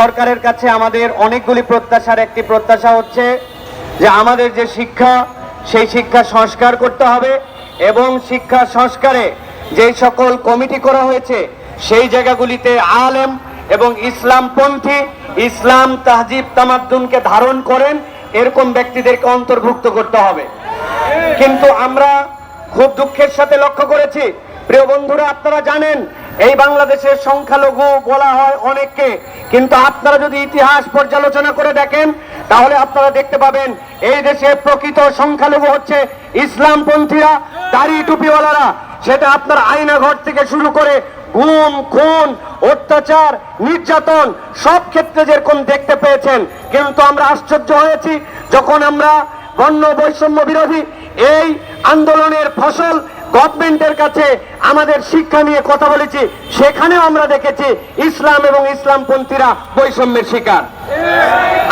সরকারের কাছে আমাদের অনেকগুলি প্রত্যাশার একটি প্রত্যাশা হচ্ছে যে আমাদের যে শিক্ষা, সেই শিক্ষা সংস্কার করতে হবে এবং শিক্ষা সংস্কারে যেই সকল কমিটি করা হয়েছে, সেই জায়গাগুলিতে আলেম এবং ইসলামপন্থী, ইসলাম তাহজিব তামাদ্দুনকে ধারণ করেন, এরকম ব্যক্তিদেরকে অন্তর্ভুক্ত করতে হবে। কিন্তু আমরা খুব দুঃখের সাথে লক্ষ্য করেছি। প্রিয় বন্ধুরা, আপনারা জানেন এই বাংলাদেশের সংখ্যালঘু বলা হয় অনেককে। কিন্তু আপনারা যদি ইতিহাস পর্যালোচনা করে দেখেন, তাহলে আপনারা দেখতে পাবেন এই দেশে প্রকৃত সংখ্যালঘু হচ্ছে ইসলামপন্থীরা, দাড়ি টুপিওয়ালারা। সেটা আপনার আয়নাঘর থেকে শুরু করে গুম, খুন, অত্যাচার, নির্যাতন, সব ক্ষেত্রে যেরকম দেখতে পেয়েছেন। কিন্তু আমরা আশ্চর্য হয়েছি যখন আমরা বর্ণ বৈষম্য বিরোধী এই আন্দোলনের ফসল গভর্নমেন্টের কাছে আমাদের শিক্ষা নিয়ে কথা বলেছি, সেখানেও আমরা দেখেছি ইসলাম এবং ইসলামপন্থীরা বৈষম্যের শিকার।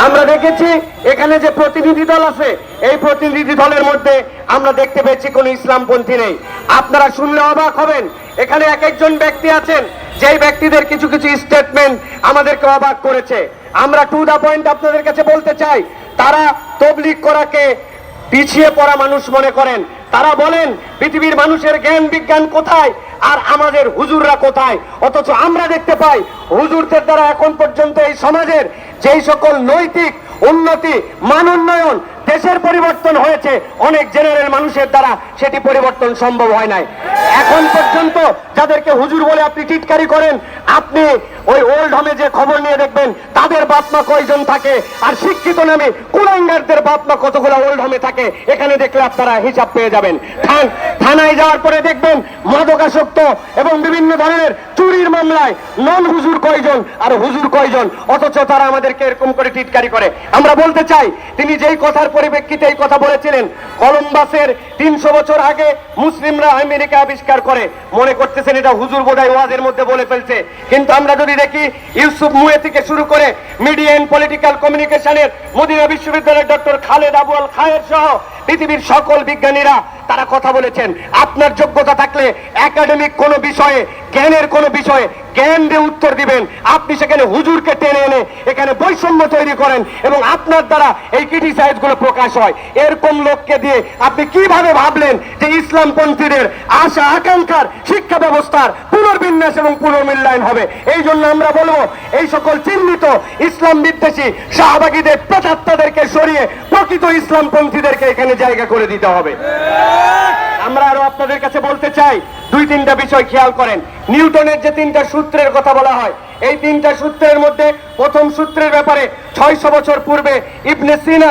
আমরা দেখেছি এখানে যে প্রতিনিধি দল আছে, এই প্রতিনিধি দলের মধ্যে আমরা দেখতে পেয়েছি কোনো ইসলামপন্থী নেই। আপনারা শুনলে অবাক হবেন, এখানে এক একজন ব্যক্তি আছেন, যেই ব্যক্তিদের কিছু কিছু স্টেটমেন্ট আমাদেরকে অবাক করেছে। আমরা টু দা পয়েন্ট আপনাদের কাছে বলতে চাই, তারা তবলিক করাকে পিছিয়ে পড়া মানুষ মনে করেন। তারা বলেন, পৃথিবীর মানুষের জ্ঞান, বিজ্ঞান কোথায়? আর আমাদের হুজুররা কোথায়? অথচ আমরা দেখতে পাই, হুজুরদের দ্বারা এখন পর্যন্ত এই সমাজের যেই সকল নৈতিক উন্নতি, মান উন্নয়ন, দেশের পরিবর্তন হয়েছে, অনেক জেনারেল মানুষের দ্বারা সেটি পরিবর্তন সম্ভব হয় নাই। এখন পর্যন্ত যাদেরকে হুজুর বলে আপনি টিটকারি করেন, আপনি ওই ওল্ড হোমে যে খবর বাপমা কয়জন থাকে? আর শিক্ষিত নামে কুলাঙ্গারদের বাপমা কতগুলো ওল্ড হোমে থাকে? এখানে দেখলে আপনারা হিসাব পেয়ে যাবেন। থান- থানায় যাওয়ার পরে দেখবেন মাদকাসক্ত এবং বিভিন্ন ধরনের চুরির মামলায় নন হুজুর কয়জন আর হুজুর কয়জন, অথচ তারা আমাদেরকে এরকম করে টিটকারি করে। আমরা বলতে চাই, তিনি যেই কথার পরিপ্রেক্ষিতে এই কথা বলেছিলেন, কলম্বাসের তিনশো বছর আগে মুসলিমরা আমেরিকা আবিষ্কার করে। মনে করতেছেন এটা হুজুর বোধহয় ওয়াজের মধ্যে বলে ফেলছে। কিন্তু আমরা যদি দেখি, ইউসুফ মুয়ে থেকে শুরু করে মিডিয়া এন্ড পলিটিক্যাল কমিউনিকেশনের মদিনা বিশ্ববিদ্যালয়ের doctor Khaled Abu al Khair সহ পৃথিবীর সকল বিজ্ঞানীরা তারা কথা বলেছেন। আপনার যোগ্যতা থাকলে একাডেমিক কোনো বিষয়ে, জ্ঞানের কোনো বিষয়ে জ্ঞান দিয়ে উত্তর দিবেন। আপনি সেখানে হুজুরকে টেনে এনে এখানে বৈষম্য তৈরি করেন এবং আপনার দ্বারা এই ক্রিটিসাইজগুলো প্রকাশ হয়। এরকম লোককে দিয়ে আপনি কীভাবে ভাবলেন যে ইসলামপন্থীদের আশা, আকাঙ্ক্ষার শিক্ষা ব্যবস্থার পুনর্বিন্যাস এবং পুনর্মূল্যায়ন হবে? এই জন্য আমরা বলব, এই সকল চিহ্নিত ইসলাম বিদ্বেষী শাহবাগীদের প্রচাত্তাদেরকে সরিয়ে প্রকৃত ইসলামপন্থীদেরকে এখানে জায়গা করে দিতে হবে। আমরা আপনাদের কাছে বলতে চাই, দুই তিনটা বিষয় খেয়াল করেন। নিউটনের যে তিনটা সূত্রের কথা বলা হয়, এই তিনটা সূত্রের মধ্যে প্রথম সূত্রের ব্যাপারে ছয়শো বছর পূর্বে ইবনে সিনা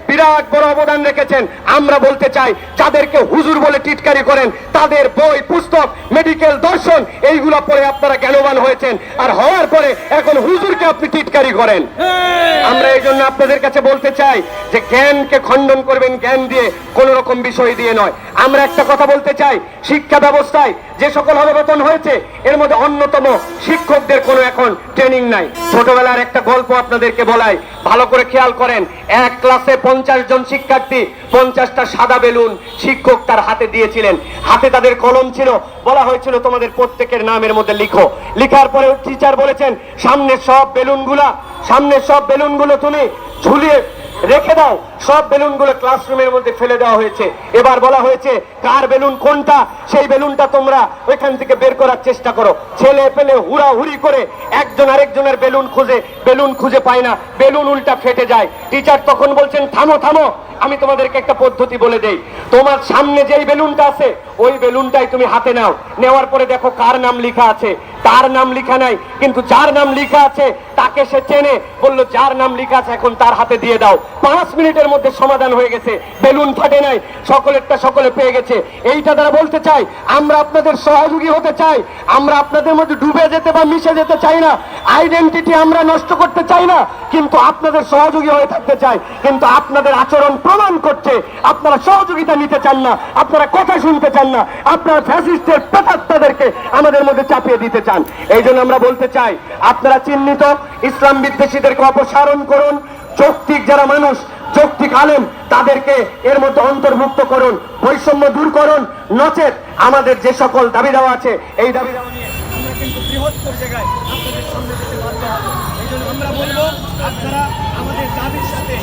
বিরাট বড় অবদান রেখেছেন। আমরা বলতে চাই যাদেরকে হুজুর বলে টিটকারি করেন তাদের বই পুস্তক মেডিকেল দর্শন এইগুলো পড়ে আপনারা জ্ঞানবান হয়েছেন। আর হওয়ার পরে এখন হুজুরকে আপনি টিটকারি করেন। আমরা এই জন্য আপনাদের কাছে বলতে চাই যে জ্ঞানকে খণ্ডন করবেন জ্ঞান দিয়ে কোন রকম বিষয় দিয়ে নয়। আমরা একটা কথা বলতে চাই শিক্ষা ব্যবস্থায় যে সকল অবগতন হয়েছে এর মধ্যে অন্যতম শিক্ষকদের কোনো এখন ট্রেনিং নাই। ছোটবেলার একটা গল্প আপনাদেরকে বলাই ভালো করে খেয়াল করেন এক ক্লাসে পঞ্চাশ জন শিক্ষার্থী, পঞ্চাশটা সাদা বেলুন শিক্ষক তার হাতে দিয়েছিলেন। হাতে তাদের কলম ছিল, বলা হয়েছিল তোমাদের প্রত্যেকের নামের মধ্যে লিখো। লিখার পরে টিচার বলেছেন, সামনে সব বেলুনগুলা, সামনে সব বেলুনগুলো তুমি ঝুলিয়ে রেখে দাও। সব বেলুনগুলো ক্লাসরুমের মধ্যে ফেলে দেওয়া হয়েছে। এবার বলা হয়েছে, কার বেলুন কোনটা? সেই বেলুনটা তোমরা ওইখান থেকে বের করার চেষ্টা করো। ছেলে পেলে হুড়া হুড়ি করে একজন আরেকজনের বেলুন খুঁজে বেলুন খুঁজে পায় না। বেলুন উল্টা ফেটে যায়। টিচার তখন বলছেন, থামো থামো, আমি তোমাদেরকে একটা পদ্ধতি বলে দেই। তোমার সামনে যেই বেলুনটা আছে, ওই বেলুনটাই তুমি হাতে নাও। নেওয়ার পরে দেখো কার নাম লেখা আছে। তার নাম লেখা নাই, কিন্তু যার নাম লেখা আছে তাকে সে চেনে, বলল, যার নাম লিখা আছে, এখন তার হাতে দিয়ে দাও। পাঁচ মিনিটের মধ্যে সমাধান হয়ে গেছে, বেলুন ফাটে নাই, সকলেরটা সকলে পেয়ে গেছে। এইটা তারা বলতে চাই আমরা আপনাদের সহযোগী হতে চাই, আমরা আপনাদের মধ্যে ডুবে যেতে বা মিশে যেতে চাই না, আইডেন্টিটি আমরা নষ্ট করতে চাই না, কিন্তু আপনাদের সহযোগী হয়ে থাকতে চাই। কিন্তু আপনাদের আচরণ প্রমাণ করছে, আপনারা সহযোগিতা নিতে চান না, আপনারা কথা শুনতে চান না, আপনারা ফ্যাসিস্টের প্রেতাত্মাদেরকে আমাদের মধ্যে চাপিয়ে দিতে চান। এই আমরা বলতে চাই, আপনারা চিহ্নিত ইসলাম বিদ্বেষীদেরকে অপসারণ করুন। যৌক্তিক যারা মানুষ, যৌক্তিক আলেম, তাদেরকে এর মধ্যে অন্তর্ভুক্ত করুন, বৈষম্য দূর করুন, নচেত আমাদের যে সকল দাবি দেওয়া আছে, এই দাবি দেওয়া নিয়ে আমরা কিন্তু বৃহত্তর জায়গায় আপনাদের সামনে যেতে বাধ্য হব। এই জন্য আমরা বলব, আপনারা আমাদের দাবির সাথে